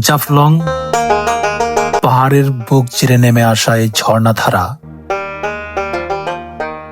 জাফলং পাহাড়ের বুক চিরে নেমে আসা এই ঝর্ণাধারা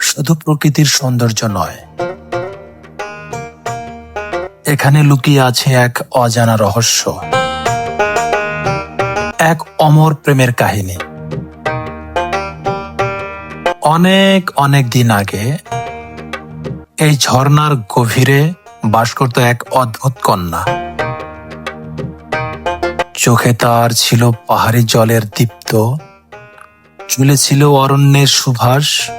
শুধু প্রকৃতির সৌন্দর্য নয়। এখানে লুকিয়ে আছে এক অজানা রহস্য। এক অমর প্রেমের কাহিনী। অনেক অনেক দিন আগে এই ঝর্ণার গভীরে বাস করত এক অদ্ভুত কন্যা। চোখে তার ছিল পাহাড়ি জলের দীপ্ত চুলে ছিল অরণ্যের সুভাষ।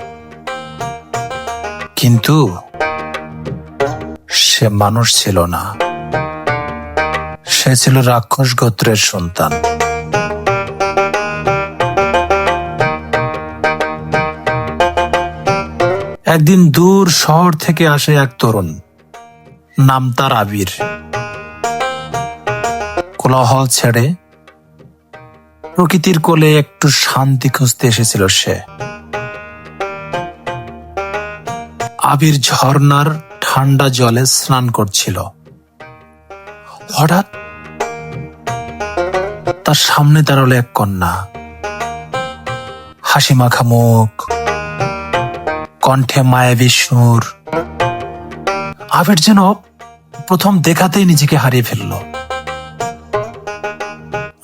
কিন্তু সে মানুষ ছিল না। সে ছিল রাক্ষস গোত্রের সন্তান। একদিন দূর শহর থেকে আসে এক তরুণ, নাম তার আবির। কোলাহল ছেড়ে প্রকৃতির কোলে একটু শান্তি খুঁজতে এসেছিল সে। আবির ঝর্ণার ঠান্ডা জলে স্নান করছিল। হঠাৎ তার সামনে দাঁড়াল এক কন্যা। হাসি মাখা মুখ, কণ্ঠে মায়াবী সুর। আবির যেন প্রথম দেখাতেই নিজেকে হারিয়ে ফেলল।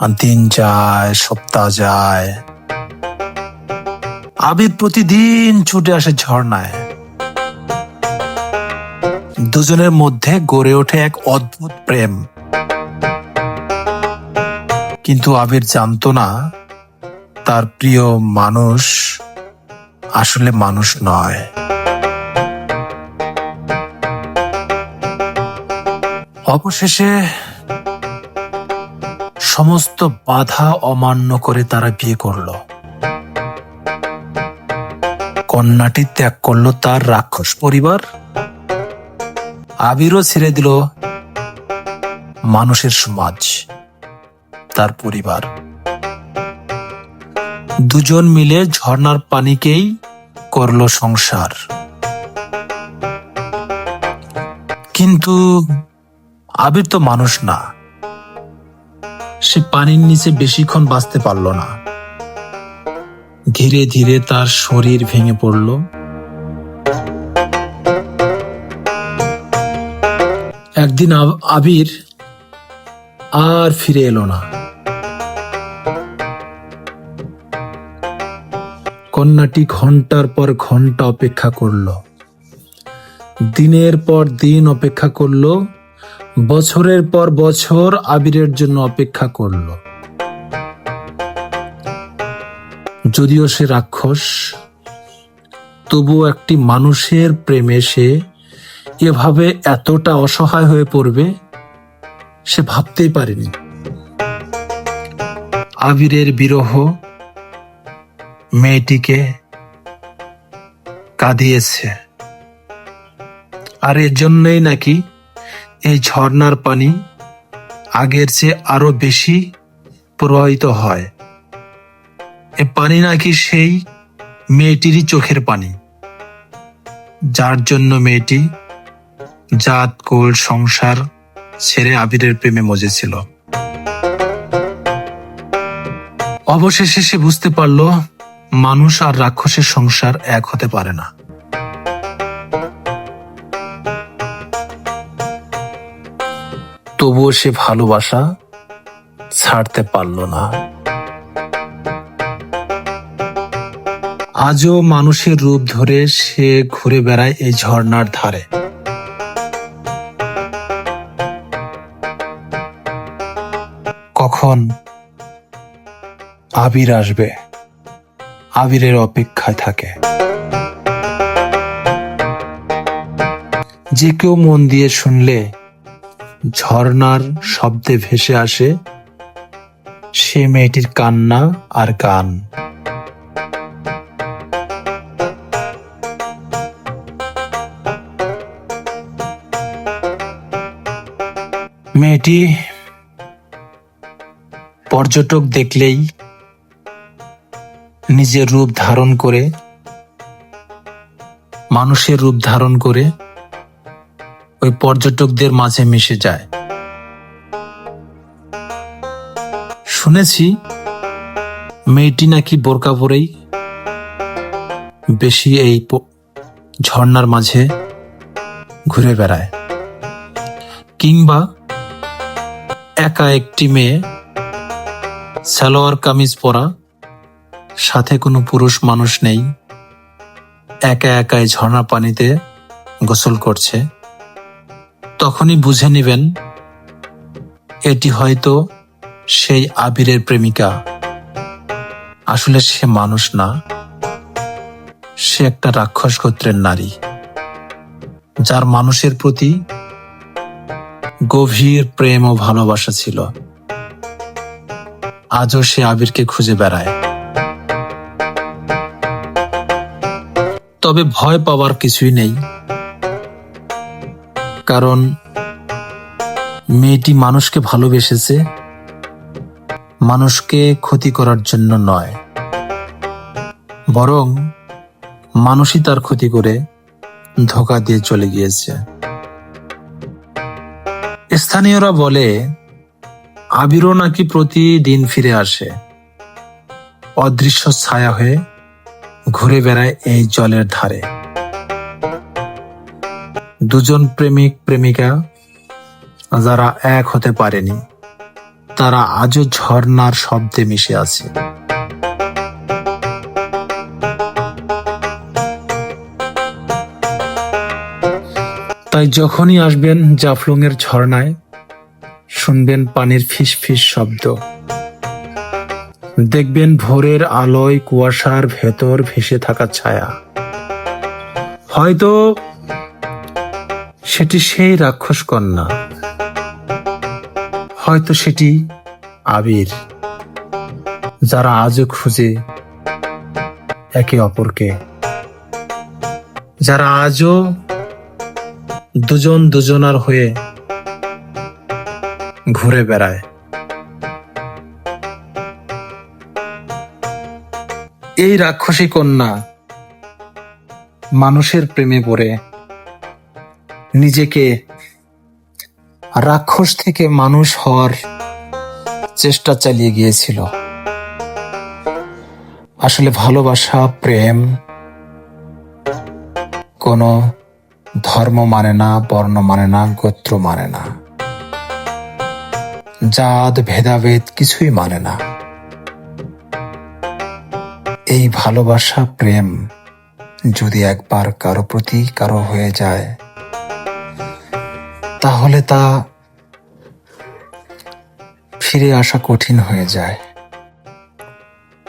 দিন যায়, সপ্তাহ যায়। আবির প্রতিদিন ছুটে আসে ঝর্ণায়। দুজনের মধ্যে গড়ে ওঠে এক অদ্ভুত প্রেম। কিন্তু আবির জানতো না, তার প্রিয় মানুষ আসলে মানুষ নয়। অবশেষে সমস্ত বাধা অমান্য করে তারা বিয়ে করল। কন্যাটি ত্যাগ করল তার রাক্ষস পরিবার। আবিরও ছেড়ে দিল মানুষের সমাজ, তার পরিবার। দুজন মিলে ঝর্ণার পানিকেই করল সংসার। কিন্তু আবির তো মানুষ না। সে পানির নিচে বেশিক্ষণ বাঁচতে পারল না। ধীরে ধীরে তার শরীর ভেঙে পড়ল। একদিন আব- আবির আর ফিরে এলো না। কন্যাটি ঘণ্টার পর ঘণ্টা অপেক্ষা করল। দিনের পর দিন অপেক্ষা করল। বছরের পর বছর আবিরের জন্য অপেক্ষা করল। যদিও সে রাক্ষস, তবুও একটি মানুষের প্রেমে সে এভাবে এতটা অসহায় হয়ে পড়বে, সে ভাবতেই পারেনি। আবিরের বিরহ মেয়েটিকে কাঁদিয়েছে। আর এর জন্যই নাকি এই ঝর্ণার পানি আগের চেয়ে আরও বেশি প্রবাহিত হয়। এ পানি নাকি সেই মেয়েটিরই চোখের পানি। যার জন্য মেয়েটি জাত, কোল, সংসার ছেড়ে আবিরের প্রেমে মজেছিল। অবশেষে সে বুঝতে পারল, মানুষ আর রাক্ষসের সংসার এক হতে পারে না। তবুও সে ভালোবাসা ছাড়তে পারল না। আজও মানুষের রূপ ধরে সে ঘুরে বেড়ায় এই ঝর্ণার ধারে। কখন আবির আসবে, আবিরের অপেক্ষায় থাকে। যে কেউ মন দিয়ে শুনলে ঝর্ণার শব্দে ভেসে আসে সে মেয়েটির কান্না আর গান মেয়েটি পর্যটক দেখলেই নিজের রূপ ধারণ করে, মানুষের রূপ ধারণ করে ওই পর্যটকদের মাঝে মিশে যায়। শুনেছি মেয়েটি নাকি বোরকা পরেই বেশি এই ঝর্ণার মাঝে ঘুরে বেড়ায়। কিংবা একা একটি মেয়ে সালোয়ার কামিজ পরা সাথে কোনো পুরুষ মানুষ নেই, একা একাই ঝর্ণা পানিতে গোসল করছে। তখনই বুঝে নেবেন, এটি হয়তো সেই আবিরের প্রেমিকা। আসলে সে মানুষ না, সে একটা রাক্ষস গোত্রের নারী, যার মানুষের প্রতি গভীর প্রেম ও ভালোবাসা ছিল। আজও সে আবিরকে খুঁজে বেড়ায়। তবে ভয় পাওয়ার কিছুই নেই। কারণ মেয়েটি মানুষকে ভালোবেসেছে, মানুষকে ক্ষতি করার জন্য নয়। বরং মানুষই তার ক্ষতি করে ধোকা দিয়ে চলে গিয়েছে। স্থানীয়রা বলে, আবিরও নাকি প্রতিদিন ফিরে আসে। অদৃশ্য ছায়া হয়ে ঘুরে বেড়ায় এই জলের ধারে। দুজন প্রেমিক প্রেমিকা যারা এক হতে পারেনি, তারা আজও ঝর্ণার শব্দে মিশে আছে। তাই যখনই আসবেন জাফলং এর ঝর্ণায়, শুনবেন পানির ফিস ফিস শব্দ। দেখবেন ভোরের আলোয় কুয়াশার ভেতর ভেসে থাকা ছায়া। হয়তো সেটি সেই রাক্ষস কন্যা। হয়তো সেটি আবির, যারা আজও খুঁজে একে অপরকে। যারা আজও দুজন দুজনার হয়ে ঘুরে বেড়ায়। এই রাক্ষসী কন্যা মানুষের প্রেমে পড়ে। নিজেকে রাক্ষস থেকে মানুষ হওয়ার চেষ্টা চালিয়ে গিয়েছিল। আসলে ভালোবাসা, প্রেম কোনো ধর্ম মানে না, বর্ণ মানে না, গোত্র মানে না। জাত, ভেদাভেদ কিছুই মানে না। এই ভালোবাসা, প্রেম যদি একবার কারও প্রতি কারও হয়ে যায় তাহলে তা ফিরে আসা কঠিন হয়ে যায়।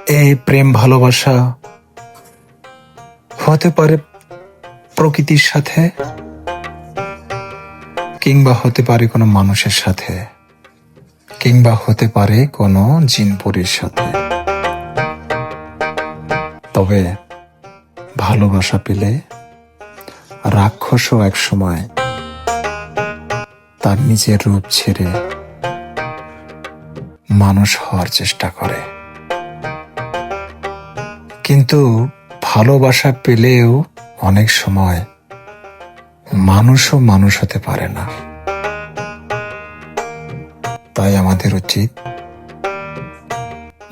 এই প্রেম ভালোবাসা হতে পারে প্রকৃতির সাথে, কিংবা হতে পারে কোনো মানুষের সাথে, কিংবা হতে পারে কোনো জিনপুরীর সাথে। তবে ভালোবাসা পেলে রাক্ষসও এক সময় তার নিজের রূপ ছেড়ে মানুষ হওয়ার চেষ্টা করে। কিন্তু ভালোবাসা পেলেও অনেক সময় মানুষও মানুষ হতে পারে না। তাই আমাদের উচিত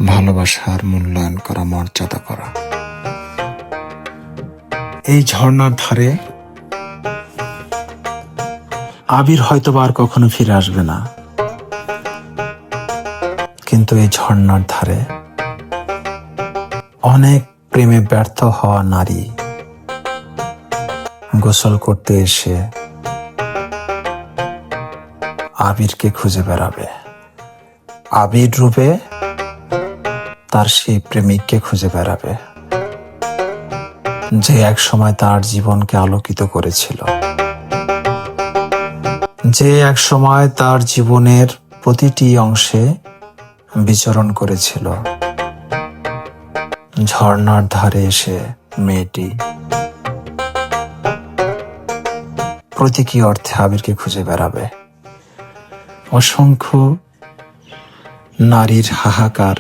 ভালোবাসার মূল্যায়ন করা, মর্যাদা করা। এই ঝর্ণার ধারে আবির হয়তো আর কখনো ফিরে আসবে না। কিন্তু এই ঝর্ণার ধারে অনেক প্রেমে ব্যর্থ হওয়া নারী গোসল করতে এসে আবিরকে খুঁজে বেড়াবে। আবির রূপে তার সেই প্রেমিককে খুঁজে বেড়াবে, যে এক সময় তার জীবনকে আলোকিত করেছিল। যে এক সময় তার জীবনের প্রতিটি অংশে বিচরণ করেছিল। ঝর্ণার ধারে এসে মেয়েটি প্রতীকী অর্থে আবিরকে খুঁজে বেড়াবে। অসংখ্য নারীর হাহাকার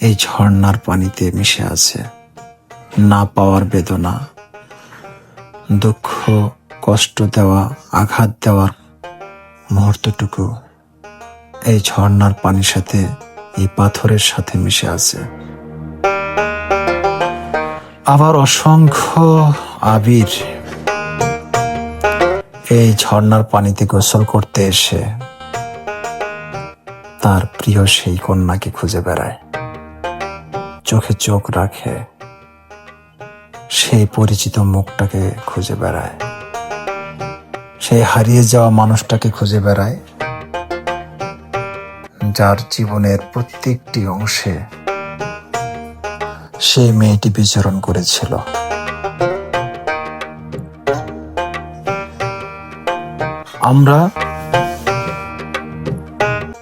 এই ঝর্ণার পানিতে মিশে আছে। না পাওয়ার বেদনা, দুঃখ কষ্ট দেওয়া, আঘাত দেওয়ার মুহূর্তটুকু এই ঝর্ণার পানির সাথে, এই পাথরের সাথে মিশে আছে। আবার অসংখ্য আবির এই ঝর্ণার পানিতে গোসল করতে এসে তার প্রিয় সেই কন্যাকে খুঁজে বেড়ায়। চোখে চোখ রাখে, সেই পরিচিত মুখটাকে খুঁজে বেড়ায়। সেই হারিয়ে যাওয়া মানুষটাকে খুঁজে বেড়ায়, যার জীবনের প্রত্যেকটি অংশে সেই মেয়েটি বিচরণ করেছিল। আমরা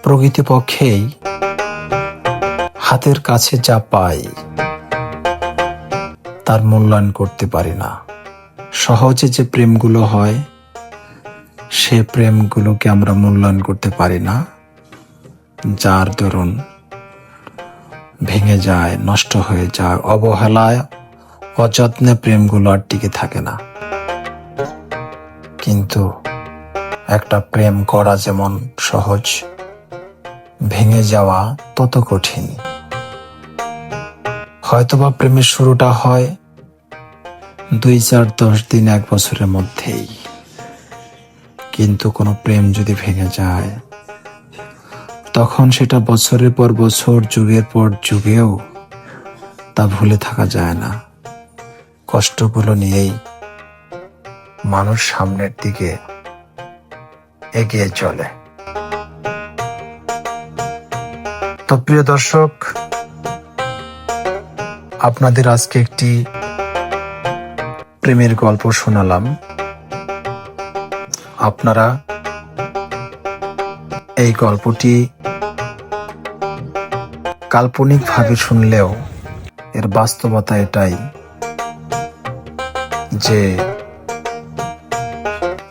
প্রকৃতিপক্ষেই হাতের কাছে যা পাই, তার মূল্যায়ন করতে পারি না। সহজে যে প্রেমগুলো হয় সে প্রেমগুলোকে আমরা মূল্যায়ন করতে পারি না, যার দরুন ভেঙে যায়, নষ্ট হয়ে যায়, অবহেলায়, অযত্নে প্রেমগুলো আর টিকে থাকে না। কিন্তু একটা প্রেম করা যেমন সহজ, ভেঙে যাওয়া তত কঠিন। হয়তোবা প্রেমের শুরুটা হয় দুই চার দশ দিন এক বছরের মধ্যেই। কিন্তু কোনো প্রেম যদি ভেঙে যায়, তখন সেটা বছরের পর বছর, যুগের পর যুগেও তা ভুলে থাকা যায় না। কষ্টগুলো নিয়েই মানুষ সামনের দিকে এগিয়ে চলে। তো প্রিয় দর্শক, আপনাদের আজকে একটি প্রেমের গল্প শোনালাম। আপনারা এই গল্পটি কাল্পনিকভাবে শুনলেও এর বাস্তবতা এটাই যে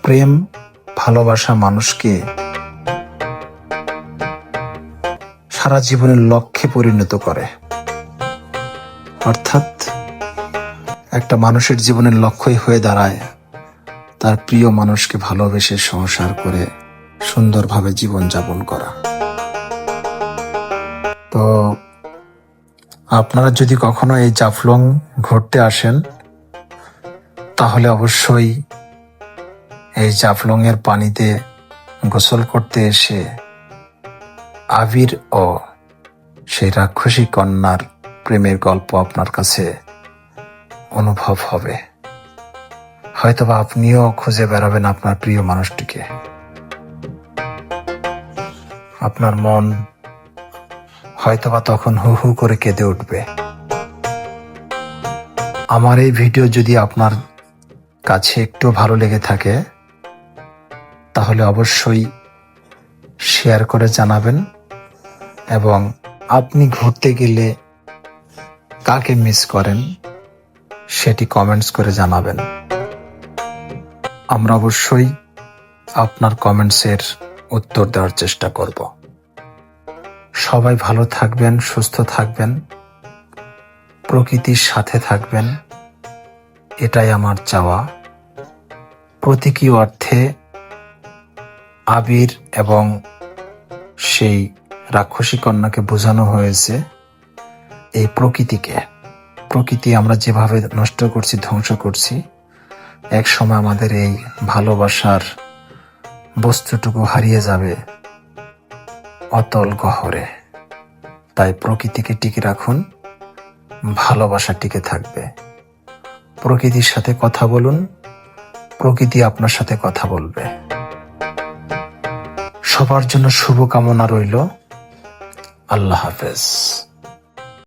প্রেম ভালোবাসা মানুষকে সারা জীবনের লক্ষ্যে পরিণত করে। অর্থাৎ একটা মানুষের জীবনের লক্ষ্যই হয়ে দাঁড়ায় তার প্রিয় মানুষকে ভালোবেসে সংসার করে সুন্দরভাবে জীবনযাপন করা। তো আপনারা যদি কখনো এই জাফলং ঘুরতে আসেন, তাহলে অবশ্যই এই জাফলং এর পানিতে গোসল করতে এসে আবির ও সেই রাক্ষসী কন্যার প্রেমের গল্প আপনার কাছে অনুভব হবে। হয়তোবা আপনিও খুঁজে বেড়াবেন আপনার প্রিয় মানুষটিকে। আপনার মন হয়তোবা তখন হু হু করে কেঁদে উঠবে। আমার এই ভিডিও যদি আপনার কাছে একটু ভালো লেগে থাকে, তাহলে অবশ্যই শেয়ার করে জানাবেন এবং আপনি ঘুরতে গেলে কাকে মিস করেন, সেটি কমেন্টস করে জানাবেন। আমরা অবশ্যই আপনার কমেন্টসের উত্তর দেওয়ার চেষ্টা করব। সবাই ভালো থাকবেন, সুস্থ থাকবেন, প্রকৃতির সাথে থাকবেন, এটাই আমার চাওয়া। প্রতীকী অর্থে আবির এবং সেই রাক্ষসী কন্যাকে বোঝানো হয়েছে এই প্রকৃতিকে। প্রকৃতি আমরা যেভাবে নষ্ট করছি, ধ্বংস করছি এক সময় আমাদের এই ভালোবাসার বস্তুটুকু হারিয়ে যাবে অতল গহরে। তাই প্রকৃতিকে টিকে রাখুন ভালোবাসা টিকে থাকবে। প্রকৃতির সাথে কথা বলুন, প্রকৃতি আপনার সাথে কথা বলবে। সবার জন্য শুভকামনা রইল। আল্লাহ হাফেজ।